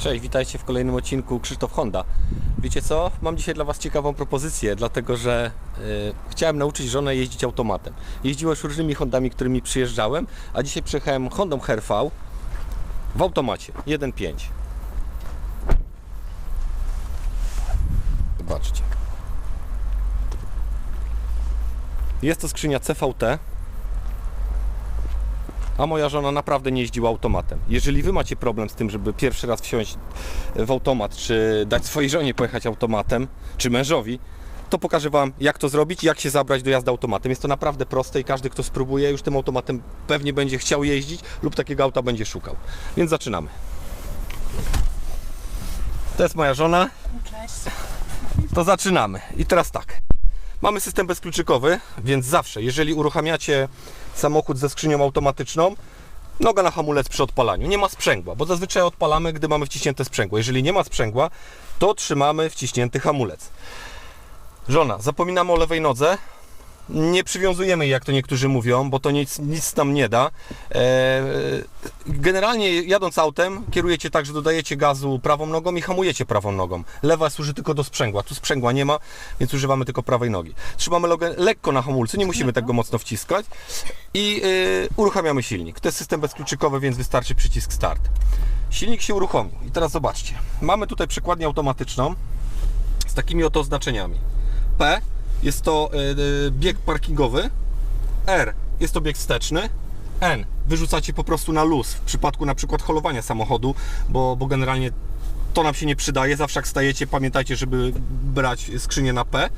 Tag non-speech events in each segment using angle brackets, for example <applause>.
Cześć, witajcie w kolejnym odcinku Krzysztof Honda. Wiecie co? Mam dzisiaj dla Was ciekawą propozycję, dlatego że y, chciałem nauczyć żonę jeździć automatem. Jeździła już różnymi Hondami, którymi przyjeżdżałem, a dzisiaj przyjechałem Hondą Herv w automacie 1.5. Zobaczcie. Jest to skrzynia CVT, a moja żona naprawdę nie jeździła automatem. Jeżeli wy macie problem z tym, żeby pierwszy raz wsiąść w automat, czy dać swojej żonie pojechać automatem, czy mężowi, to pokażę wam, jak to zrobić, jak się zabrać do jazdy automatem. Jest to naprawdę proste i każdy, kto spróbuje już tym automatem, pewnie będzie chciał jeździć lub takiego auta będzie szukał. Więc zaczynamy. To jest moja żona, Cześć. to zaczynamy. I teraz tak. Mamy system bezkluczykowy, więc zawsze, jeżeli uruchamiacie samochód ze skrzynią automatyczną, noga na hamulec przy odpalaniu. Nie ma sprzęgła, bo zazwyczaj odpalamy, gdy mamy wciśnięte sprzęgło. Jeżeli nie ma sprzęgła, to trzymamy wciśnięty hamulec. Żona, zapominamy o lewej nodze. Nie przywiązujemy jak to niektórzy mówią, bo to nic, nic nam nie da. Eee, generalnie jadąc autem, kierujecie tak, że dodajecie gazu prawą nogą i hamujecie prawą nogą. Lewa służy tylko do sprzęgła. Tu sprzęgła nie ma, więc używamy tylko prawej nogi. Trzymamy nogę lekko na hamulcu, nie musimy tego mocno wciskać i yy, uruchamiamy silnik. To jest system bezkluczykowy, więc wystarczy przycisk start. Silnik się uruchomił. I teraz zobaczcie. Mamy tutaj przekładnię automatyczną z takimi oto oznaczeniami. P jest to yy, bieg parkingowy, R jest to bieg wsteczny, N wyrzucacie po prostu na luz w przypadku na przykład holowania samochodu, bo, bo generalnie to nam się nie przydaje. Zawsze jak stajecie, pamiętajcie, żeby brać skrzynię na P.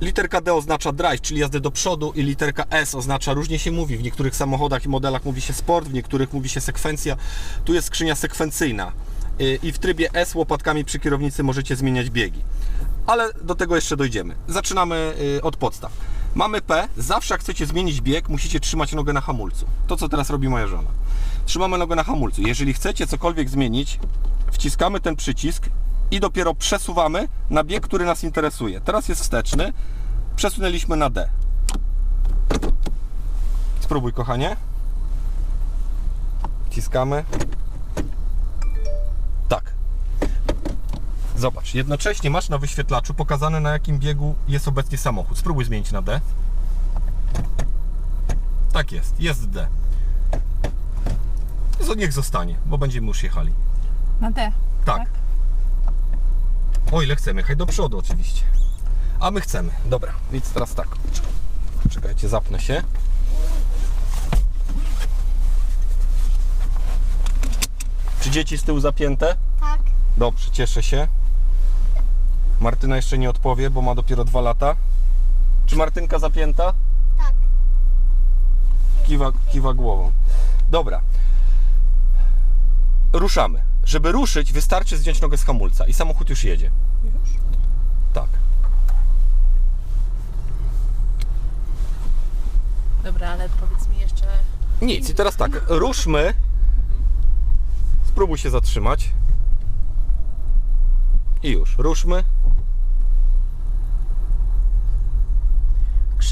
Literka D oznacza drive, czyli jazdę do przodu i literka S oznacza, różnie się mówi, w niektórych samochodach i modelach mówi się sport, w niektórych mówi się sekwencja. Tu jest skrzynia sekwencyjna Y, i w trybie S łopatkami przy kierownicy możecie zmieniać biegi. Ale do tego jeszcze dojdziemy. Zaczynamy y, od podstaw. Mamy P, zawsze jak chcecie zmienić bieg, musicie trzymać nogę na hamulcu. To co teraz robi moja żona. Trzymamy nogę na hamulcu. Jeżeli chcecie cokolwiek zmienić, wciskamy ten przycisk i dopiero przesuwamy na bieg, który nas interesuje. Teraz jest wsteczny, przesunęliśmy na D. Spróbuj, kochanie. Wciskamy. Zobacz, jednocześnie masz na wyświetlaczu pokazane na jakim biegu jest obecnie samochód. Spróbuj zmienić na D. Tak jest, jest D. To niech zostanie, bo będziemy już jechali. Na D. Tak. O ile chcemy, jechać do przodu oczywiście. A my chcemy. Dobra, więc teraz tak. Czekajcie, zapnę się. Czy dzieci z tyłu zapięte? Tak, Dobrze, cieszę się. Martyna jeszcze nie odpowie, bo ma dopiero dwa lata. Czy Martynka zapięta? tak. Kiwa, kiwa głową. Dobra. Ruszamy. Żeby ruszyć, wystarczy zdjąć nogę z hamulca i samochód już jedzie. Już? Tak. Dobra, ale powiedz mi jeszcze. Nic. I teraz tak, ruszmy. Spróbuj się zatrzymać. I już. Ruszmy.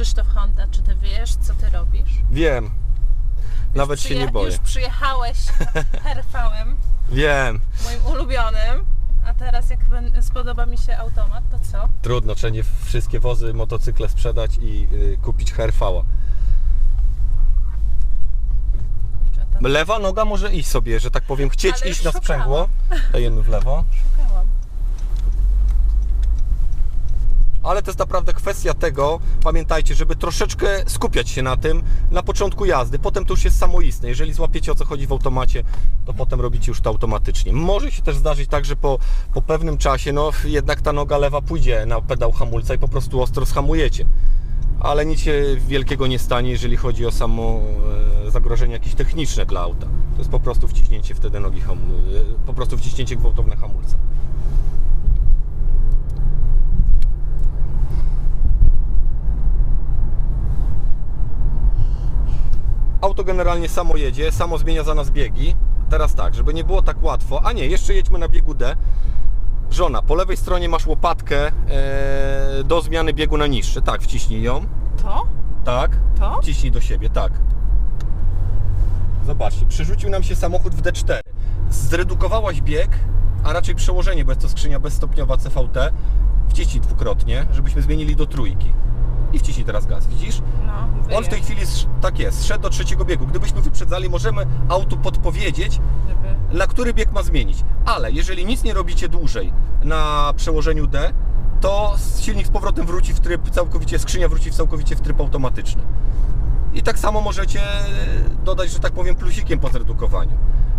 Krzysztof Honda, czy ty wiesz, co ty robisz? Wiem. Nawet się nie boję. Już przyjechałeś <laughs> herfałem, Wiem. moim ulubionym. A teraz, jak spodoba mi się automat, to co? Trudno, trzeba nie wszystkie wozy, motocykle sprzedać i y, kupić herfała. Lewa noga może iść sobie, że tak powiem, chcieć Ale iść na sprzęgło. Dajemy w lewo. <laughs> szukałam. Ale to jest naprawdę kwestia tego, pamiętajcie, żeby troszeczkę skupiać się na tym na początku jazdy. Potem to już jest samoistne. Jeżeli złapiecie o co chodzi w automacie, to potem robicie już to automatycznie. Może się też zdarzyć tak, że po, po pewnym czasie, no jednak ta noga lewa pójdzie na pedał hamulca i po prostu ostro schamujecie. Ale nic się wielkiego nie stanie, jeżeli chodzi o samo e, zagrożenie jakieś techniczne dla auta. To jest po prostu wciśnięcie wtedy nogi e, po prostu wciśnięcie gwałtowne hamulca. Auto generalnie samo jedzie, samo zmienia za nas biegi. Teraz tak, żeby nie było tak łatwo. A nie, jeszcze jedźmy na biegu D. Żona, po lewej stronie masz łopatkę e, do zmiany biegu na niższy. Tak, wciśnij ją. To? Tak. To? Wciśnij do siebie, tak. Zobaczcie, przerzucił nam się samochód w D4. zredukowałaś bieg, a raczej przełożenie, bo jest to skrzynia bezstopniowa CVT, wciśnij dwukrotnie, żebyśmy zmienili do trójki. I wciśnij teraz gaz, widzisz? No, On w tej chwili, tak jest, szedł do trzeciego biegu. Gdybyśmy wyprzedzali, możemy autu podpowiedzieć, Żeby... na który bieg ma zmienić. Ale jeżeli nic nie robicie dłużej na przełożeniu D, to silnik z powrotem wróci w tryb całkowicie, skrzynia wróci w całkowicie w tryb automatyczny. I tak samo możecie dodać, że tak powiem, plusikiem po zredukowaniu.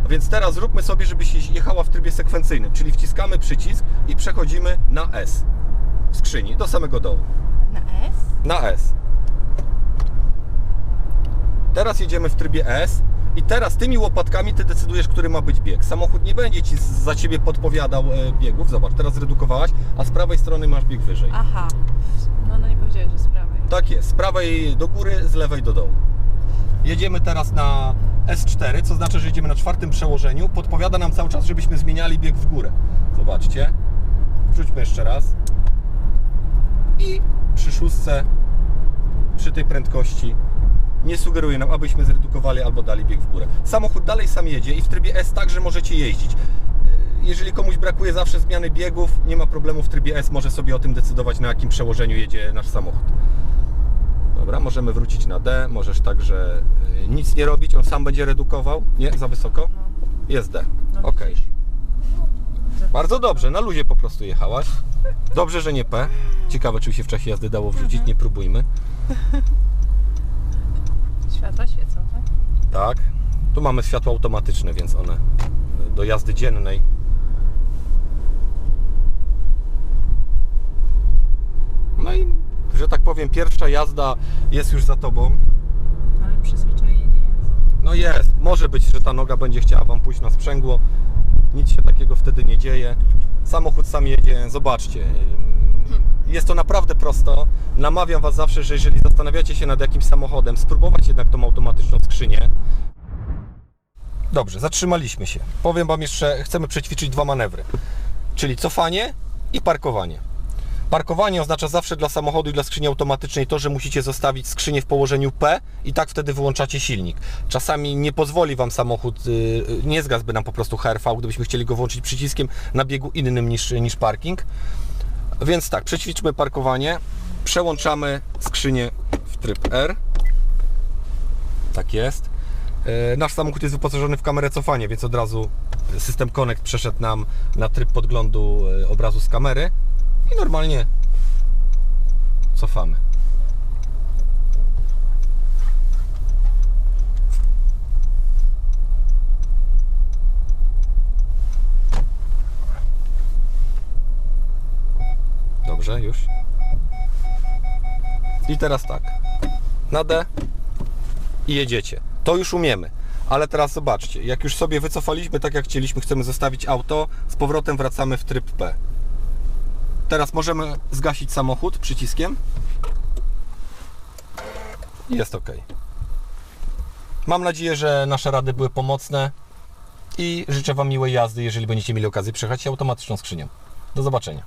Więc teraz zróbmy sobie, żebyś jechała w trybie sekwencyjnym, czyli wciskamy przycisk i przechodzimy na S w skrzyni do samego dołu. Na S? Na S. Teraz jedziemy w trybie S i teraz tymi łopatkami ty decydujesz, który ma być bieg. Samochód nie będzie ci za ciebie podpowiadał e, biegów. Zobacz, teraz zredukowałaś, a z prawej strony masz bieg wyżej. Aha. No, no nie powiedziałeś, że z prawej. Tak jest, z prawej do góry, z lewej do dołu. Jedziemy teraz na S4, co znaczy, że jedziemy na czwartym przełożeniu. Podpowiada nam cały czas, żebyśmy zmieniali bieg w górę. Zobaczcie. Wrzućmy jeszcze raz. I przy szóstce, przy tej prędkości, nie sugeruje nam, abyśmy zredukowali albo dali bieg w górę. Samochód dalej sam jedzie i w trybie S także możecie jeździć. Jeżeli komuś brakuje zawsze zmiany biegów, nie ma problemu w trybie S, może sobie o tym decydować, na jakim przełożeniu jedzie nasz samochód. Dobra, możemy wrócić na D, możesz także y, nic nie robić, on sam będzie redukował. Nie, za wysoko? No. Jest D. No Ok. Bardzo dobrze, na luzie po prostu jechałaś. Dobrze, że nie P. Ciekawe, czy się w czasie jazdy dało wrzucić, nie próbujmy. <laughs> Światła świecą, tak? Tak. Tu mamy światło automatyczne, więc one y, do jazdy dziennej. No i, że tak powiem, pierwsza jazda jest już za tobą. Ale przyzwyczajenie jest. No jest, może być, że ta noga będzie chciała Wam pójść na sprzęgło. Nic się takiego wtedy nie dzieje. Samochód sam jedzie, zobaczcie. ym, Jest to naprawdę prosto. Namawiam Was zawsze, że jeżeli zastanawiacie się nad jakimś samochodem, spróbować jednak tą automatyczną skrzynię. Dobrze, zatrzymaliśmy się. Powiem Wam jeszcze, chcemy przećwiczyć dwa manewry. Czyli cofanie i parkowanie. Parkowanie oznacza zawsze dla samochodu i dla skrzyni automatycznej to, że musicie zostawić skrzynię w położeniu P i tak wtedy wyłączacie silnik. Czasami nie pozwoli Wam samochód, yy, nie zgasłby nam po prostu HRV, gdybyśmy chcieli go włączyć przyciskiem na biegu innym niż, niż parking. Więc tak, przećwiczmy parkowanie, przełączamy skrzynię w tryb R. Tak jest. Yy, Nasz samochód jest wyposażony w kamerę cofania, więc od razu system Connect przeszedł nam na tryb podglądu obrazu z kamery i normalnie cofamy. Dobrze, już. I teraz tak. Na D i jedziecie. To już umiemy. Ale teraz zobaczcie, jak już sobie wycofaliśmy tak jak chcieliśmy, chcemy zostawić auto, z powrotem wracamy w tryb P. Teraz możemy zgasić samochód przyciskiem. Jest ok. Mam nadzieję, że nasze rady były pomocne i życzę Wam miłej jazdy, jeżeli będziecie mieli okazję przejechać się automatyczną skrzynią. Do zobaczenia.